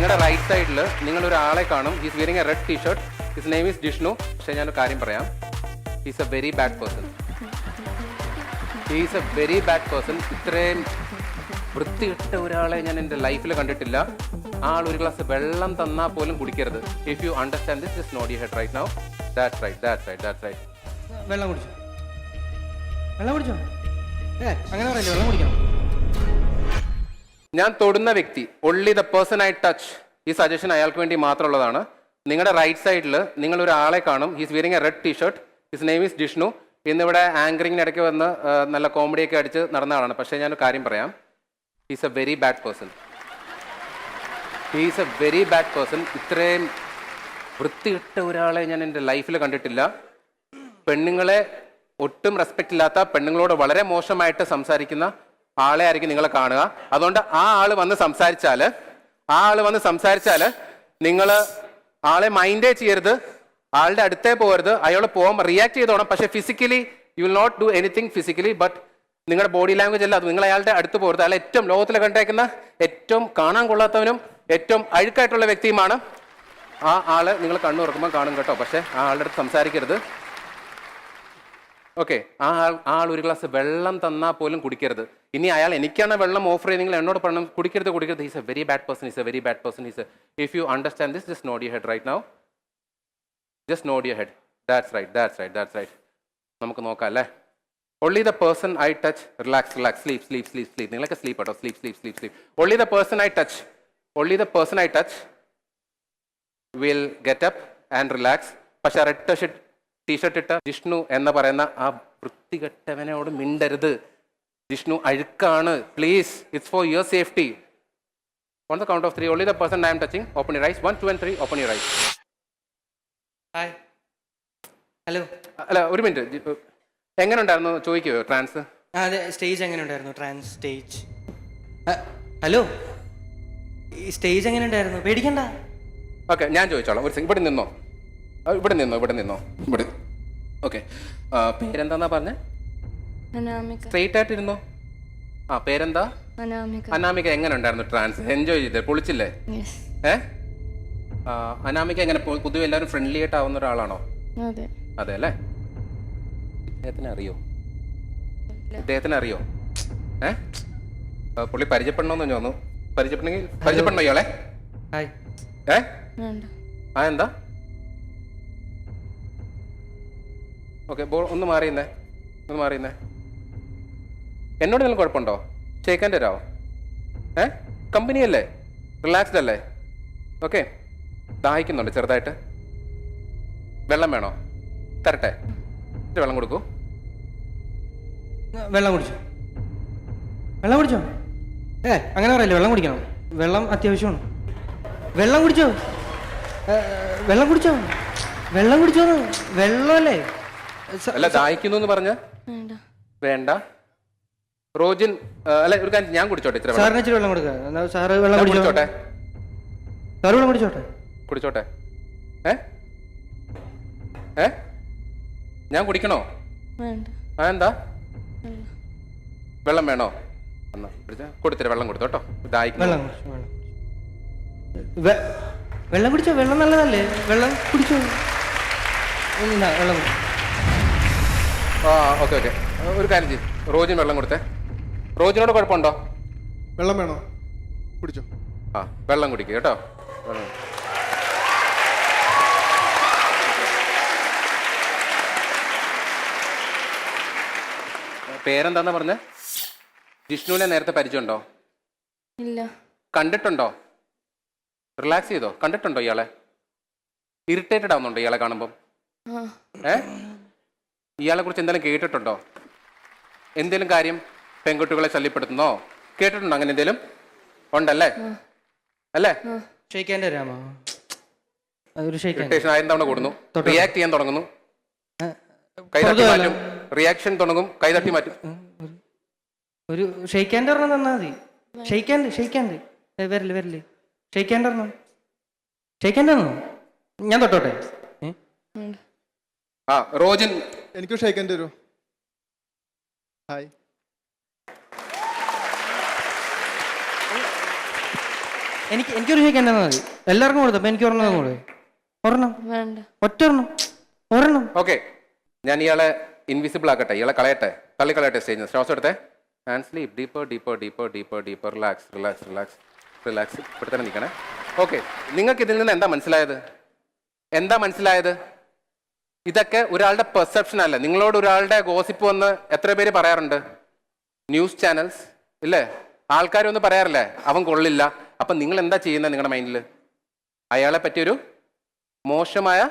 നിങ്ങളുടെ റൈറ്റ് സൈഡിൽ നിങ്ങൾ ഒരാളെ കാണും. He's wearing a red T shirt his name is Jishnu പക്ഷേ ഞാനൊരു കാര്യം പറയാം. He's a very bad person he's a very bad person ഇത്രയും വൃത്തിയിട്ട ഒരാളെ ഞാൻ എന്റെ ലൈഫിൽ കണ്ടിട്ടില്ല. ആൾ ഒരു ഗ്ലാസ് വെള്ളം തന്നാൽ പോലും കുടിക്കരുത്. If you understand this is nod you head right now that right that right that right വെള്ളം കുടിച്ചു? വെള്ളം കുടിച്ചോ? ഏ അങ്ങനെ പറയല്ലേ വെള്ളം കുടിക്കണം. ഞാൻ തൊടുന്ന വ്യക്തി only the person I touch ഈ സജഷൻ അയാൾക്ക് വേണ്ടി മാത്രമുള്ളതാണ്. നിങ്ങളുടെ റൈറ്റ് സൈഡിൽ നിങ്ങൾ ഒരാളെ കാണും. He's wearing a red T shirt his name is Jishnu ഇന്നിവിടെ ആങ്കറിങ്ങിന് ഇടയ്ക്ക് വന്ന് നല്ല നല്ല കോമഡിയൊക്കെ അടിച്ച് നടന്ന ആളാണ്. പക്ഷേ ഞാനൊരു കാര്യം പറയാം. He's a very bad person he's a very bad person ഇത്രയും വൃത്തിയിട്ട ഒരാളെ ഞാൻ എന്റെ ലൈഫിൽ കണ്ടിട്ടില്ല. പെണ്ണുങ്ങളെ ഒട്ടും റെസ്പെക്റ്റ് ഇല്ലാത്ത പെണ്ണുങ്ങളോട് വളരെ മോശമായിട്ട് സംസാരിക്കുന്ന ആളെ ആയിരിക്കും നിങ്ങളെ കാണുക. അതുകൊണ്ട് ആ ആൾ വന്ന് സംസാരിച്ചാൽ ആ ആൾ വന്ന് സംസാരിച്ചാൽ നിങ്ങൾ ആളെ മൈൻഡേ ചെയ്യരുത്. ആളുടെ അടുത്തേ പോകരുത്. അയാൾ പോകുമ്പോൾ റിയാക്ട് ചെയ്തോണം പക്ഷെ physically you will not do anything physically but നിങ്ങളുടെ ബോഡി ലാംഗ്വേജ് അല്ല. അത് നിങ്ങൾ അയാളുടെ അടുത്ത് പോകരുത്. അയാൾ ഏറ്റവും ലോകത്തിൽ കണ്ടേക്കുന്ന ഏറ്റവും കാണാൻ കൊള്ളാത്തവനും ഏറ്റവും അഴുക്കായിട്ടുള്ള വ്യക്തിയുമാണ് ആ ആൾ നിങ്ങൾ കണ്ണു തുറക്കുമ്പോൾ കാണും കേട്ടോ. പക്ഷേ ആ ആളുടെ അടുത്ത് സംസാരിക്കരുത്. ഓക്കെ ആ ആൾ ആൾ ഒരു ഗ്ലാസ് വെള്ളം തന്നാൽ പോലും കുടിക്കരുത്. ഇനി അയാൾ എനിക്കാണ് വെള്ളം ഓഫർ ചെയ്തെങ്കിൽ എന്നോട് പറയണം കുടിക്കരുത് കുടിക്കരുത്. Is a very bad person is a very bad person is if you understand this just nod you head right now just nod you head that's right that's right that's right നമുക്ക് നോക്കാം അല്ലേ? Only the person I touch relax relax sleep sleep sleep sleep നിങ്ങളൊക്കെ sleep കേട്ടോ sleep sleep sleep sleep only the person I touch only the person I touch will get up and relax പക്ഷെ red shirt T shirt ഇട്ട ജിഷ്ണു എന്ന് പറയുന്ന ആ വൃത്തികെട്ടവനോട് മിണ്ടരുത്. Jishnu അഴുക്കാണ്. Please it's for your safety on the count of three only the person I'm touching open your eyes one two and three open your eyes hi hello അല്ല ഒരു minute എങ്ങനെ ഉണ്ടായിരുന്നു ചോദിക്കുമോ ട്രാൻസ് അതെ സ്റ്റേജ് എങ്ങനെ ഉണ്ടായിരുന്നു ട്രാൻസ് സ്റ്റേജ് ഹലോ ഈ stage എങ്ങനെ ഉണ്ടായിരുന്നു പേടിക്കണ്ട. ഓക്കെ ഞാൻ ചോദിച്ചോളാം. ഒരു ഇവിടെ നിന്നോ? ഇവിടെ നിന്നോ ഇവിടെ നിന്നോ. ഇവിടെ. ഓക്കെ. പേരെന്താന്നാ പറഞ്ഞേ? അനാമിക. സ്ട്രെയിറ്റ് ആയിട്ടിരുന്നോ ആ പേരെന്താ? അനാമിക. അനാമിക എങ്ങനെ ഉണ്ടായിരുന്നു ട്രാൻസ് എൻജോയ് ചെയ്തേ പൊളിച്ചില്ലേ ഏ? അനാമിക എങ്ങനെ പൊതുവെ എല്ലാവരും ഫ്രണ്ട്ലി ആയിട്ട് ആവുന്ന ഒരാളാണോ? അതെ. അതെ അല്ലേ? അദ്ദേഹത്തിന് അറിയോ? അദ്ദേഹത്തിന് അറിയോ? ഏ? പുള്ളി പരിചയപ്പെടണമെന്ന് തോന്നുന്നു പരിചയപ്പെടണമെങ്കിൽ പരിചയപ്പെടണോ ഇയാളെ? ഹായ് ഏ? ആ എന്താ? ഓക്കെ ബോൾ ഒന്ന് മാറിയുന്നേ. ഒന്ന് മാറിയുന്നേ. എന്നോട് എന്തെങ്കിലും കുഴപ്പമുണ്ടോ? ചേക്കാൻ തരാമോ ഏ? കമ്പനി അല്ലേ റിലാക്സ്ഡ് അല്ലേ? ഓക്കെ ദാഹിക്കുന്നുണ്ട് ചെറുതായിട്ട്. വെള്ളം വേണോ? തരട്ടെ. വെള്ളം കൊടുക്കൂ. വെള്ളം കുടിച്ചു. വെള്ളം കുടിച്ചോ? ഏ അങ്ങനെ പറയല്ലേ വെള്ളം കുടിക്കണം. വെള്ളം അത്യാവശ്യമാണ്. വെള്ളം കുടിച്ചോ? വെള്ളം കുടിച്ചോ? വെള്ളം കുടിച്ചോ വെള്ളമല്ലേ? അല്ല ദാഹിക്കുന്നു എന്ന് പറഞ്ഞ? വേണ്ട. വേണ്ട. റോജിൻ അല്ല ഒരു കാര്യം ഞാൻ കുടിച്ചോട്ടെ ഇത്ര വെള്ളം. സാറിന് ഇച്ചിരി വെള്ളം കൊടുക്കുക എന്നാ സാറ് വെള്ളം ഞാൻ കുടിച്ചോ? കുടിച്ചോട്ടെ? സാറ് വെള്ളം കുടിച്ചോട്ടെ? കുടിച്ചോട്ടെ. ഏ? ഏ? ഞാൻ കുടിക്കണോ? വേണ്ട. ആ എന്താ? വെള്ളം വേണോ? എന്നാ പിടിച്ച കൊടുത്തിട്ട് വെള്ളം കൊടുത്തു കേട്ടോ. ദാഹിക്കുന്നു. വെള്ളം കുടിച്ചോ വെള്ളം വെ- വെള്ളം കുടിച്ചോ? വെള്ളം നല്ലതല്ലേ? വെള്ളം കുടിച്ചോ? വെള്ളം കുടിച്ചോ. ആ ഓക്കെ ഓക്കെ. ഒരു കാര്യം ചെയ്യും. റോജിന് വെള്ളം കൊടുത്തേ. റോജിനോട് കുഴപ്പമുണ്ടോ? വെള്ളം വേണോ? കുടിച്ചോ. ആ വെള്ളം കുടിക്കുക കേട്ടോ. വെള്ളം. പേരെന്താന്നാ പറഞ്ഞ? ജിഷ്ണുവിനെ നേരത്തെ പരിചയമുണ്ടോ? ഇല്ല. കണ്ടിട്ടുണ്ടോ? റിലാക്സ് ചെയ്തോ? കണ്ടിട്ടുണ്ടോ ഇയാളെ? ഇറിറ്റേറ്റഡ് ആവുന്നുണ്ടോ ഇയാളെ കാണുമ്പോൾ ആ. ഏ? ഇയാളെ കുറിച്ച് എന്തെങ്കിലും കേട്ടിട്ടുണ്ടോ? എന്തെങ്കിലും കാര്യം പെൺകുട്ടികളെ ശല്യപ്പെടുത്തുന്നോ? കേട്ടിട്ടുണ്ടോ അങ്ങനെ എന്തെങ്കിലും? ഉണ്ടല്ലേ? അല്ലേ? ഷെയ്ക്കാന്റെ തരാമോ? അതൊരു ഷെയ്ക്കാൻ ഇറിറ്റേഷൻ ആയിരം തവണ കൂടുന്നു. റിയാക്ട് ചെയ്യാൻ തുടങ്ങുന്നു. മാറ്റും. റിയാക്ഷൻ തുടങ്ങും. മാറ്റും. ഒരു ഷെയ്ക്കാന്റെ ഒരെണ്ണം തന്നാൽ മതി. ഷെയ്ക്കാന്റെ ഷെയ്ക്കാന്റെ വരില്ലേ വരില്ലേ ഷെയ്ക്കാന്റെ ഒരെണ്ണം ഷെയ്ക്കാന്റെ തന്നോ? ഞാൻ തൊട്ടോട്ടെ. ആ റോജിൻ എനിക്ക് ഷേക്കാൻ വരൂ ഹായ് എനിക്ക് എനിക്കൊരു ഷേക്ക് എന്റെ മതി. എല്ലാവർക്കും കൊടുത്തു അപ്പം എനിക്ക് ഒരെണ്ണം കൂടെ ഒരെണ്ണം? വേണ്ട. ഒറ്റ ഒരെണ്ണം? ഒരെണ്ണം? ഓക്കെ ഞാൻ ഇയാളെ ഇൻവിസിബിൾ ആക്കട്ടെ. ഇയാളെ കളയട്ടെ. തള്ളി കളയട്ടെ സ്റ്റേജിൽ ശ്വാസം എടുത്തേ. And sleep deeper deeper deeper deeper deeper relax relax relax relax ഇവിടെ തന്നെ നിൽക്കണേ. ഓക്കെ നിങ്ങൾക്ക് ഇതിൽ നിന്ന് എന്താ മനസ്സിലായത്? എന്താ മനസ്സിലായത്? ഇതൊക്കെ ഒരാളുടെ പെർസെപ്ഷൻ അല്ല. നിങ്ങളോട് ഒരാളുടെ ഗോസിപ്പ് വന്ന് എത്ര പേര് പറയാറുണ്ട്? ന്യൂസ് ചാനൽസ് ഇല്ലേ? ആൾക്കാരൊന്നും പറയാറില്ലേ? അവൻ കൊള്ളില്ല. അപ്പം നിങ്ങൾ എന്താ ചെയ്യുന്നത് നിങ്ങളുടെ മൈൻഡിൽ അയാളെ പറ്റിയൊരു മോശമായ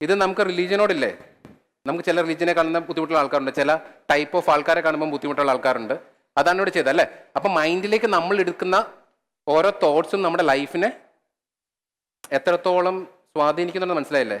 ഇത് നമുക്ക് റിലീജിയനോടില്ലേ നമുക്ക് ചില റിലീജിയനെ കാണുന്ന ബുദ്ധിമുട്ടുള്ള ആൾക്കാരുണ്ട്. ചില ടൈപ്പ് ഓഫ് ആൾക്കാരെ കാണുമ്പോൾ ബുദ്ധിമുട്ടുള്ള ആൾക്കാരുണ്ട്. അതാണ് ഇവിടെ ചെയ്തത് അല്ലേ? അപ്പം മൈൻഡിലേക്ക് നമ്മൾ എടുക്കുന്ന ഓരോ തോട്ട്സും നമ്മുടെ ലൈഫിനെ എത്രത്തോളം സ്വാധീനിക്കുന്നുണ്ടെന്ന് മനസ്സിലായില്ലേ?